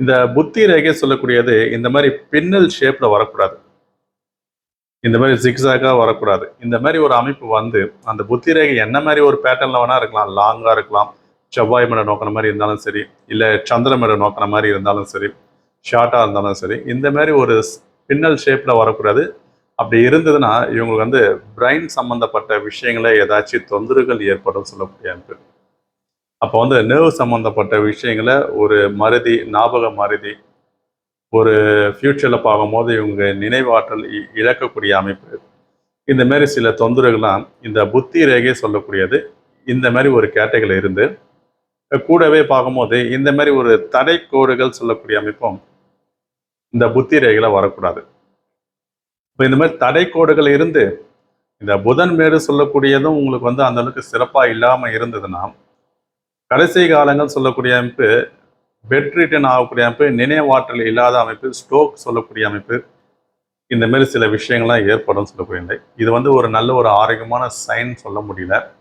இந்த புத்தி ரேகை சொல்லக்கூடியது இந்த மாதிரி பின்னல் ஷேப்பில் வரக்கூடாது. இந்த மாதிரி ஜிக்ஸாக்காக வரக்கூடாது. இந்த மாதிரி ஒரு அமைப்பு வந்து அந்த புத்தி ரேகை என்ன மாதிரி ஒரு பேட்டர்னில் வேணா இருக்கலாம். லாங்காக இருக்கலாம். செவ்வாய் மேடம் நோக்கிற மாதிரி இருந்தாலும் சரி இல்லை சந்திர மேடம் நோக்கின மாதிரி இருந்தாலும் சரி ஷார்ட்டாக இருந்தாலும் சரி இந்த மாதிரி ஒரு பின்னல் ஷேப்பில் வரக்கூடாது. அப்படி இருந்ததுன்னா இவங்களுக்கு வந்து பிரெயின் சம்மந்தப்பட்ட விஷயங்களே ஏதாச்சும் தொந்தரவுகள் ஏற்படும் சொல்லக்கூடிய அமைப்பு. அப்போ வந்து நர்வ் சம்மந்தப்பட்ட விஷயங்களை ஒரு மருதி ஞாபக மருதி ஒரு ஃப்யூச்சரில் பார்க்கும்போது இவங்க நினைவாற்றல் இ- இழக்கக்கூடிய அமைப்பு. இந்த மாதிரி சில தொந்தரவுகள்லாம் இந்த புத்தி ரேகை சொல்லக்கூடியது. இந்த மாதிரி ஒரு கேட்டகரியில் இருந்து கூடவே பார்க்கும்போது இந்த மாதிரி ஒரு தடை கோடுகள் சொல்லக்கூடிய அமைப்பும் இந்த புத்தி ரேகையில் வரக்கூடாது. இப்போ இந்த மாதிரி தடை கோடுகள் இருந்து இந்த புதன் மேடு சொல்லக்கூடியதும் உங்களுக்கு வந்து அந்த அளவுக்கு சிறப்பாக இல்லாமல் இருந்ததுன்னா கடைசி காலங்கள் சொல்லக்கூடிய அமைப்பு பெட் ரிட்டன் ஆகக்கூடிய அமைப்பு நினைவாற்றல் இல்லாத அமைப்பு ஸ்ட்ரோக் சொல்லக்கூடிய அமைப்பு இந்த மாதிரி சில விஷயங்கள்லாம் ஏற்படும் சொல்லக்கூடிய இது வந்து ஒரு நல்ல ஒரு ஆரோக்கியமான சைன் சொல்ல முடியல.